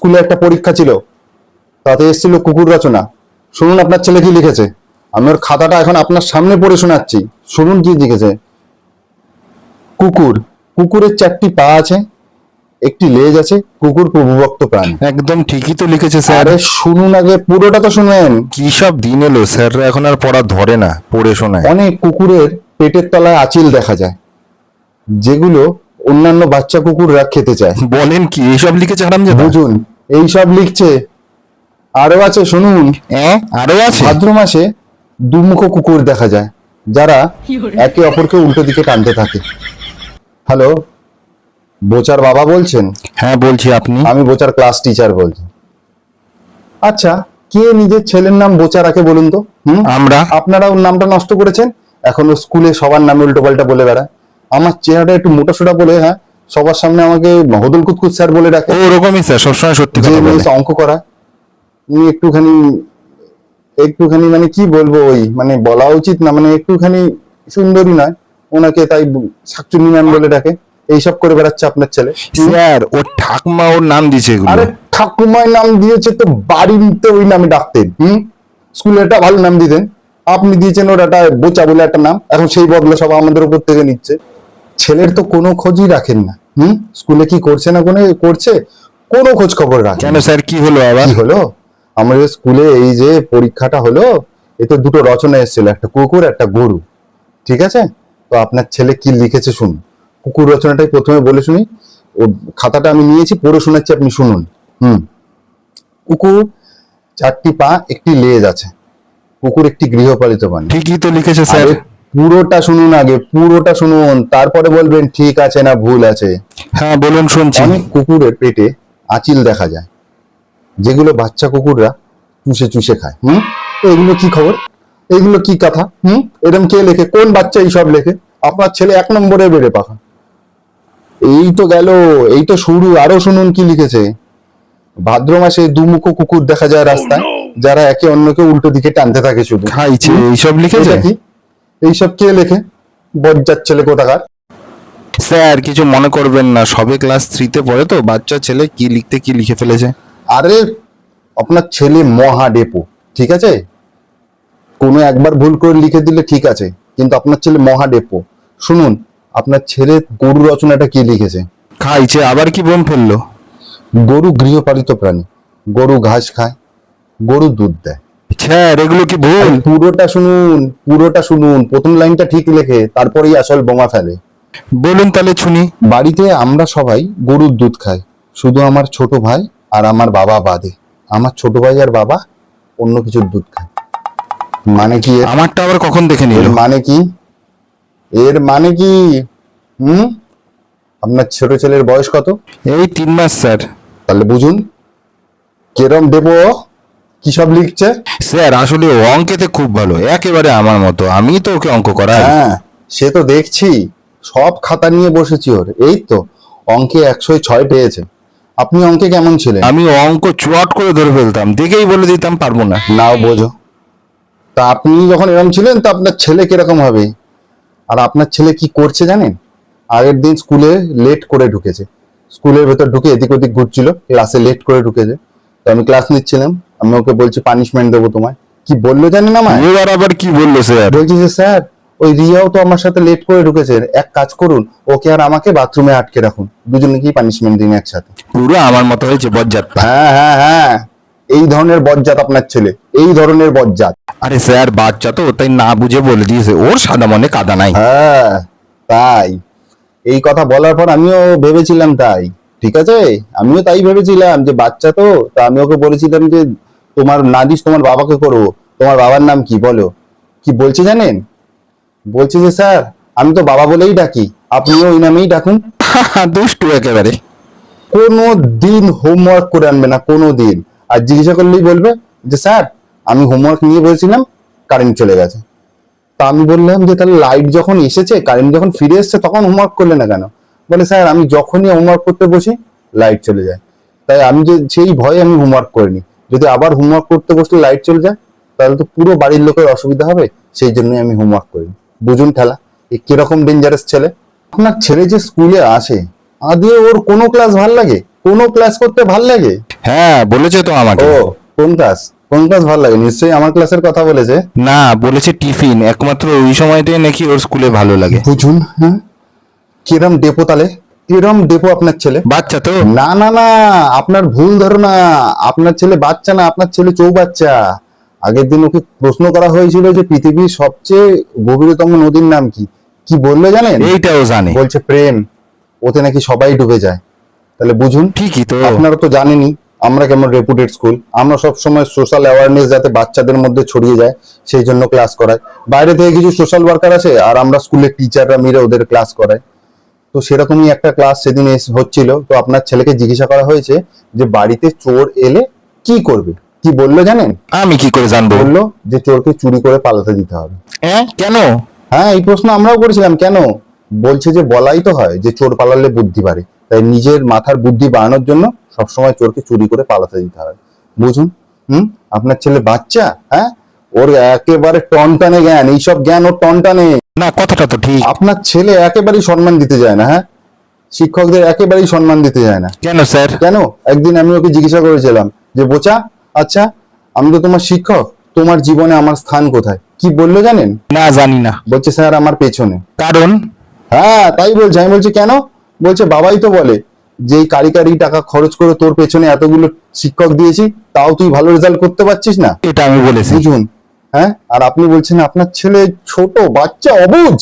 স্কুলে একটা পরীক্ষা ছিল। তাতে এসেছিল কুকুর রচনা। শুনুন আপনার ছেলে কি লিখেছে। আমি ওর খাতাটা এখন আপনার সামনে পড়ে শোনাচ্ছি। শুনুন কি লিখেছে। কুকুর। কুকুরের চারটি পা আছে একটি লেজ আছে কুকুর প্রভুভক্ত প্রাণী। একদম ঠিকই তো লিখেছে স্যার। শুনুন আগে পুরোটা তো শুনেন। কি সব দিন এলো স্যার এখন আর পড়া ধরে না পড়ে শোনায়। অনেক কুকুরের পেটের তলায় আঁচিল দেখা যায় যেগুলো অন্যান্য বাচ্চা কুকুররা খেতে চায়। বলেন কি এইসব লিখেছে হারাম বুঝুন এই সব লিখছে। আরও আছে শুনুন। হ্যাঁ আরও আছে? ভাদ্র মাসে দুমুখো কুকুর দেখা যায় যারা একে অপরকে উল্টো দিকে টানতে থাকে। হ্যালো বোচার বাবা বলছেন? হ্যাঁ বলছি আপনি। আমি বোচার ক্লাস টিচার বলছি। আচ্ছা কে নিজের ছেলের নাম বোচা রাখে বলুন তো? হুম? আমরা। আপনারা ওর নামটা নষ্ট করেছেন? এখন স্কুলে সবার নামে উল্টো পাল্টা বলে বেড়ায়। আমার চেহারাটা একটু মোটা সোটা বলে হ্যাঁ? সবার সামনে আমাকে হদুল কুতকুত স্যার বলে ডাকে। ওরকমই স্যার সবসময় সত্যি কথা বলে। অঙ্ক করা উনি একটুখানি একটুখানি মানে কি বলব ওই মানে বলা উচিত না মানে একটুখানি সুন্দরী নয়। ওনাকে তাই শাকচুন্নি ম্যাম বলে ডাকে। এইসব করে বেড়াচ্ছে আপনার ছেলে। স্যার ওর ঠাকমা ওর নাম দিয়েছে এগুলো। আরে ঠাকুমায় নাম দিয়েছে তো বাড়িতে ওই নামে ডাকতেন হুম? স্কুলে একটা ভালো নাম দিতেন। আপনি দিয়েছেন ওর একটা বোচা বলে একটা নাম। এখন সেই বদলে সব আমাদের উপর থেকে নিচ্ছে। ছেলের তো কোনো খোঁজই রাখেন না। হুম? স্কুলে কি করছে না কোনো করছে? কোনো খোঁজ খবর রাখেন। কেন স্যার? কি হলো আবার? কি হলো? আমাদের স্কুলে এই যে পরীক্ষাটা হলো এতে দুটো রচনা এসেছিল একটা কুকুর একটা গরু। ঠিক আছে? তো আপনার ছেলে কি লিখেছে শুনুন। কুকুর রচনাটাই প্রথমে বলে শুনি। ও খাতাটা আমি নিয়েছি পড়ে শোনাচ্ছি আপনি শুনুন। হুম। কুকুর চারটি পা একটি লেজ আছে। কুকুর একটি গৃহপালিত প্রাণী। ঠিকই তো লিখেছে স্যার। পুরোটা শুনুন আগে পুরোটা শুনুন তারপরে বলবেন ঠিক আছে না ভুল আছে। হ্যাঁ বলুন শুনছি। অনেক কুকুরের পেটে আঁচিল দেখা যায় যেগুলো বাচ্চা কুকুররা চুষে চুষে খায়। হুম? এগুলো কি খবর? এগুলো কি কথা? হুম? এরকম কে লেখে? কোন বাচ্চা এইসব লেখে? আপনার ছেলে এক নম্বরে বেড়ে পাখা। এই তো গেল এই তো শুরু আরও শুনুন কি লিখেছে। ভাদ্র মাসে দুমুখো কুকুর দেখা যায় রাস্তায় যারা একে অন্যকে উল্টো দিকে টানতে থাকে শুধু। খাইছে এইসব লিখেছে? কি? এইসব কে লেখে? বজ্জার ছেলে কোথাকার? স্যার কিছু মনে করবেন না। সবে ক্লাস থ্রিতে পড়ে তো। বাচ্চা ছেলে কি লিখতে কি লিখে ফেলেছে? আরে আপনার ছেলে মহা ডেপো ঠিক আছে? কোনো একবার ভুল করে লিখে দিলে ঠিক আছে কিন্তু আপনার ছেলে মহা ডেপো। শুনুন আপনার ছেলে গরু রচনাটা কি লিখেছে? খাইছে আবার কি বোম ফেলল? গরু গৃহপালিত প্রাণী গরু ঘাস খায় গরু দুধ দেয়। স্যার এগুলো কি ভুল? পুরোটা শুনুন পুরোটা শুনুন। প্রথম লাইনটা ঠিক লেখে তারপরেই আসল বোমা ফেলে। বলুন তাহলে শুনি। বাড়িতে আমরা সবাই গরুর দুধ খাই। শুধু আমার ছোট ভাই আর আমার বাবা বাদে। আমার ছোট ভাই আর বাবা অন্য কিছুর দুধ খায়। মানে কি আমারটা আবার কখন দেখে নিল? মানে কি? এর মানে কি? হুম? আপনার ছোট ছেলের বয়স কত? এই তিন মাস স্যার। তাহলে বুঝুন। কেরম দেব? কি সব লিখছে? স্যার আসলে ও অঙ্কেতে খুব ভালো। একেবারে আমার মতো। আমি তো ওকে অঙ্ক করাই। হ্যাঁ সে তো দেখছি। সব খাতা নিয়ে বসেছি ওর। এই তো অঙ্কে একশো ছয় পেয়েছে। আপনি অঙ্কে কেমন ছিলেন? আমি অঙ্ক চুয়াট করে ধরে ফেলতাম। দেখেই বলে দিতাম পারব না। নাও বোঝো। তা আপনি যখন এরকম ছিলেন তা আপনার ছেলে কীরকম হবে? আর আপনার ছেলে কি করছে জানেন? আগের দিন স্কুলে লেট করে ঢুকেছে। স্কুলের ভেতর ঢুকে এদিক ওদিক ঘুরছিল। ক্লাসে লেট করে ঢুকেছে। তো আমি ক্লাস নিচ্ছিলাম। আমি ওকে বলছি পানিশমেন্ট দেবো তোমায়। কি বলল জানেন আমায়? এবার আবার কি বলল স্যার? বলছি যে স্যার ওই রিয়াও তো আমার সাথে লেট করে ঢুকেছে। এক কাজ করুন ওকে আর আমাকে বাথরুমে আটকে রাখুন। দুজনকেই পানিশমেন্ট দিন একসাথে। পুরো আমার মতো হয়েছে বজ্জাত। হ্যাঁ হ্যাঁ হ্যাঁ। এই ধরনের বজ্জাত আপনার ছেলে। এই ধরনের বজ্জাত। আরে স্যার বাচ্চা তো তাই না বুঝে বলে দিয়েছে। ওর সাদা মনে কাদা নাই। হ্যাঁ তাই। এই কথা বলার পর আমিও ভেবেছিলাম তাই ঠিক আছে? আমিও তাই ভেবেছিলাম যে বাচ্চা তো তা আমি ওকে বলেছিলাম যে তোমার না দিস তোমার বাবাকে করব। তোমার বাবার নাম কি? বলো। কি বলছে জানেন? বলছে যে স্যার আমি তো বাবা বলেই ডাকি। আপনিও ওই নামেই ডাকুন। দুষ্টু একেবারে। কোনো দিন হোমওয়ার্ক করে আনবে না কোনো দিন। আর জিজ্ঞাসা করলেই বলবে যে স্যার আমি হোমওয়ার্ক নিয়ে বলেছিলাম কারেন্ট চলে গেছে। তা আমি বললাম যে তাহলে লাইট যখন এসেছে কারেন্ট যখন ফিরে এসেছে তখন হোমওয়ার্ক করলে না কেন? বলে স্যার আমি যখনই হোমওয়ার্ক করতে বসি লাইট চলে যায়। তাই আমি যে সেই ভয়ে আমি হোমওয়ার্ক করিনি। যদি আবার হোমওয়ার্ক করতে বসলে লাইট চলে যায় তাহলে তো পুরো বাড়ির লোকের অসুবিধা হবে সেই জন্যই আমি হোমওয়ার্ক করি। বুঝুন ঠেলা এ কীরকম ডেঞ্জারাস ছেলে। আপনার ছেলে যে স্কুলে আসে আদৌ ওর কোনো ক্লাস ভালো লাগে? কোনো ক্লাস করতে ভালো লাগে? হ্যাঁ বলেছে তো আমাকে। ও কোন ক্লাস কোন ক্লাস ভালো লাগে? নিশ্চয়ই আমার ক্লাসের কথা বলেছে। না বলেছে টিফিন একমাত্র ওই সময়টাই নাকি ওর স্কুলে ভালো লাগে। বুঝুন হ্যাঁ? কিরম ডেপো তাহলে কিরম ডেপো আপনার ছেলে? বাচ্চা তো। না না না আপনার ভুল ধারণা। আপনার ছেলে বাচ্চা না আপনার ছেলে চৌবাচ্চা। আগের দিন ওকে প্রশ্ন করা হয়েছিল যে পৃথিবীর সবচেয়ে গভীরতম নদীর নাম কি? কি বলল জানেন? এইটাও জানে। বলছে প্রেম। ওতে নাকি সবাই ডুবে যায়। তাহলে বুঝুন ঠিকই তো। আপনারা তো জানেনই আমরা কেমন রেপুটেড স্কুল আমরা সব সময় সোশ্যাল অ্যাওয়ারনেস যাতে বাচ্চাদের মধ্যে ছড়িয়ে যায় সেই জন্য ক্লাস করায় বাইরে থেকে কিছু সোশ্যাল ওয়ার্কার আছে আর আমরা স্কুলের টিচাররা মিলে ওদের ক্লাস করাই। তো সেরকমই একটা ক্লাস সেদিন এস- হচ্ছিল। তো আপনার ছেলেকে জিজ্ঞাসা করা হয়েছে যে বাড়িতে চোর এলে কি করবে? কি বলল জানেন? আমি কি করে জানব? বলল যে চোরকে চুরি করে পালাতে দিতে হবে। হ্যাঁ কেন? হ্যাঁ এই প্রশ্ন আমরাও করেছিলাম কেন? বলছে যে বলাই তো হয় যে চোর পালালে বুদ্ধি বাড়ে। তাই নিজের মাথার বুদ্ধি বাড়ানোর জন্য সবসময় চোরকে চুরি করে পালাতে দিতে হবে বুঝুন হুম? আপনার ছেলে বাচ্চা হ্যাঁ? ওর একেবারে টনটানে জ্ঞান এইসব জ্ঞান ওর টনটানে। না কথাটা তো ঠিক। আপনার ছেলে একেবারেই সম্মান দিতে যায় না হ্যাঁ? শিক্ষকদের একেবারেই সম্মান দিতে যায় না। কেন স্যার? কেন? একদিন আমি ওকে জিজ্ঞাসা করেছিলাম যে বোচা আচ্ছা আমি তো তোমার শিক্ষক তোমার জীবনে আমার স্থান কোথায়? কি বলল জানেন? না জানি না। বলছে স্যার আমার পেছনে। কারণ? হ্যাঁ তাই বলছে। আমি বলছি কেন? বলছে বাবাই তো বলে যে এই কারি কারি টাকা খরচ করে তোর পেছনে এতগুলো শিক্ষক দিয়েছি তাও তুই ভালো রেজাল্ট করতে পারছিস না? এটা আমি বলেছি। বুঝুন হ্যাঁ? আর আপনি বলছেন আপনার ছেলে ছোট বাচ্চা অবুঝ